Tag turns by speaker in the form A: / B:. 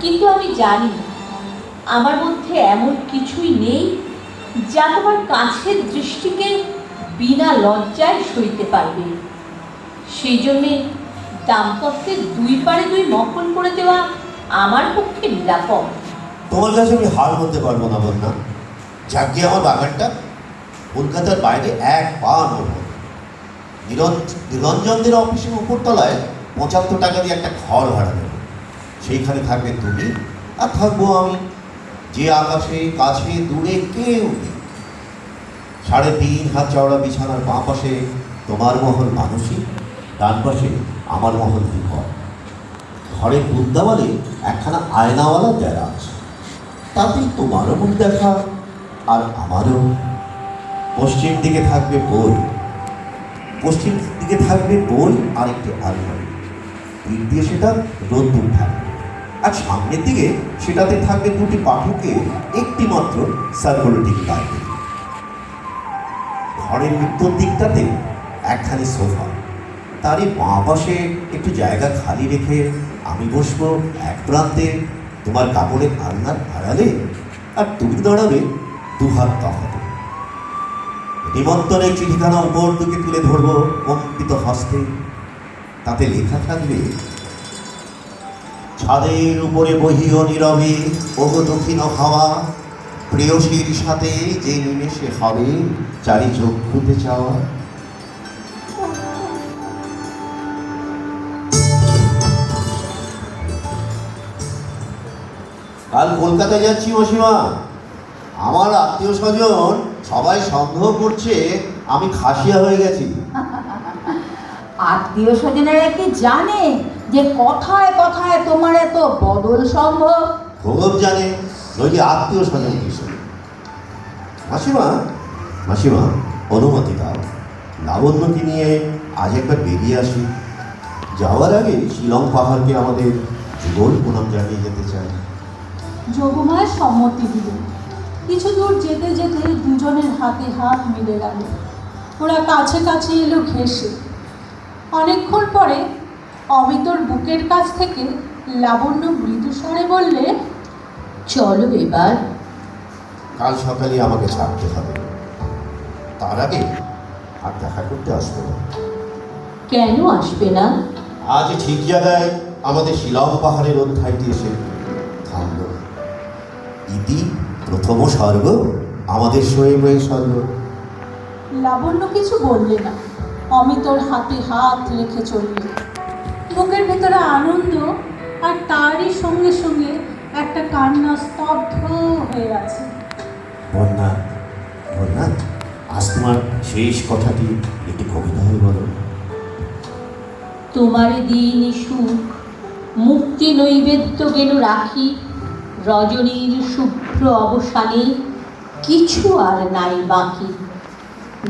A: কিন্তু আমি জানি আমার মধ্যে এমন কিছুই নেই যা তোমার কাছের দৃষ্টিকে বিনা লজ্জায় সইতে পারবে। সেই জন্যে দাম্পত্যের দুই পারে দুই মকন করে দেওয়া আমার পক্ষে নিরাপদ।
B: তোমার কাছে আমি হার বলতে পারব না, বন্যা। যাকে আমার বাগানটা, কলকাতার বাইরে এক পা নিরঞ্জ- নিরঞ্জনদের অফিসের উপরতলায় পঁচাত্তর টাকা দিয়ে একটা ঘর ভাড়া সেইখানে থাকবে তুমি। আর থাকব আমি। যে আকাশে, কাছে, দূরে কেউ নেই। সাড়ে তিন হাত চওড়া বিছানার বাঁ পাশে তোমার মহল মানসিক ডান পাশে আমার মহল বিপদ ঘরের বুদ্ধাবালে একখানা আয়নাওয়ালা দেয়া আছে, তাতেই তোমারও মুখ দেখা আর আমারও পশ্চিম দিকে থাকবে বই পশ্চিম দিকে থাকবে বই আর একটি আলমারি। দিক দিয়ে সেটা রোদ্দুর থাকবে আর সামনের দিকে সেটাতে থাকবে দুটি পাঠকের একটি মাত্র সার্কুলেটিং লাইব্রেরি ঘরের উত্তর দিকটাতে একখানি সোফা। তারই বাঁ পাশে একটু জায়গা খালি রেখে আমি বসবো এক প্রান্তে তোমার কাপড়ের আলনার আড়ালে আর তুমি দাঁড়াবে দু হাত তফাতে নিমন্ত্রণের চিঠিখানা উপর দিকে তুলে ধরবো কম্পিত হস্তে। তাতে লেখা থাকবে ছাদের উপরে বহিও নীরবে ওহ দক্ষিণ হাওয়া। প্রেয়সীর সাথে যে নিমেষে হবে, চারি চক্ষুতে চাওয়া কাল কলকাতায় যাচ্ছি মাসিমা। আমার আত্মীয় স্বজন সবাই সন্দেহ করছে আমি খাসিয়া হয়ে গেছি।
C: আত্মীয় স্বজনেরা কি জানে? যে কথায় কথায় তোমার এত বদল সম্ভব?
B: ভগব জানে নইলে আত্মীয় স্বজন কিছু মাসিমা মাসিমা অনুমতি দাও। লাবণ্যকে নিয়ে আজ একবার বেরিয়ে আসি। যাওয়ার আগে শিলং পাহাড়কে আমাদের যুগল প্রণাম জানিয়ে যেতে চাই।
D: যোগমায় সম্মতি দিল। কিছু দূর যেতে যেতে দুজনের হাতে হাত মিলে গেল। ওরা কাছে কাছে এলো ঘেসে অনেকক্ষণ পরে অমিতর বুকের কাছ থেকে লাবণ্য মৃদু স্বরে বললে
A: চলো এবার।
B: কাল সকালে আমাকে ছাড়তে হবে। তার আগে আর দেখা করতে আসব না।
A: কেন আসবে না?
B: আজ ঠিক জায়গায় আমাদের শিলং পাহাড়ের অধ্যায়টি এসে থামল। ইতি প্রথম স্বর্গ আমাদের সয়ে বয়ে স্বর্গ।
D: লাবণ্য কিছু বললে না। অমিতর হাতে হাত রেখে চললে। বুকের ভেতরে আনন্দ আর তারই সঙ্গে সঙ্গে একটা কান্না স্তব্ধ হয়ে আছে
B: বন্যা বন্যা আজ তোমার শেষ কথাটি একটি কবিতা হয়ে বলো।
A: তোমার দিন সুখ মুক্তি নৈবেদ্য গেল রাখি রজনীর শুভ্র অবসানে কিছু আর নাই বাকি।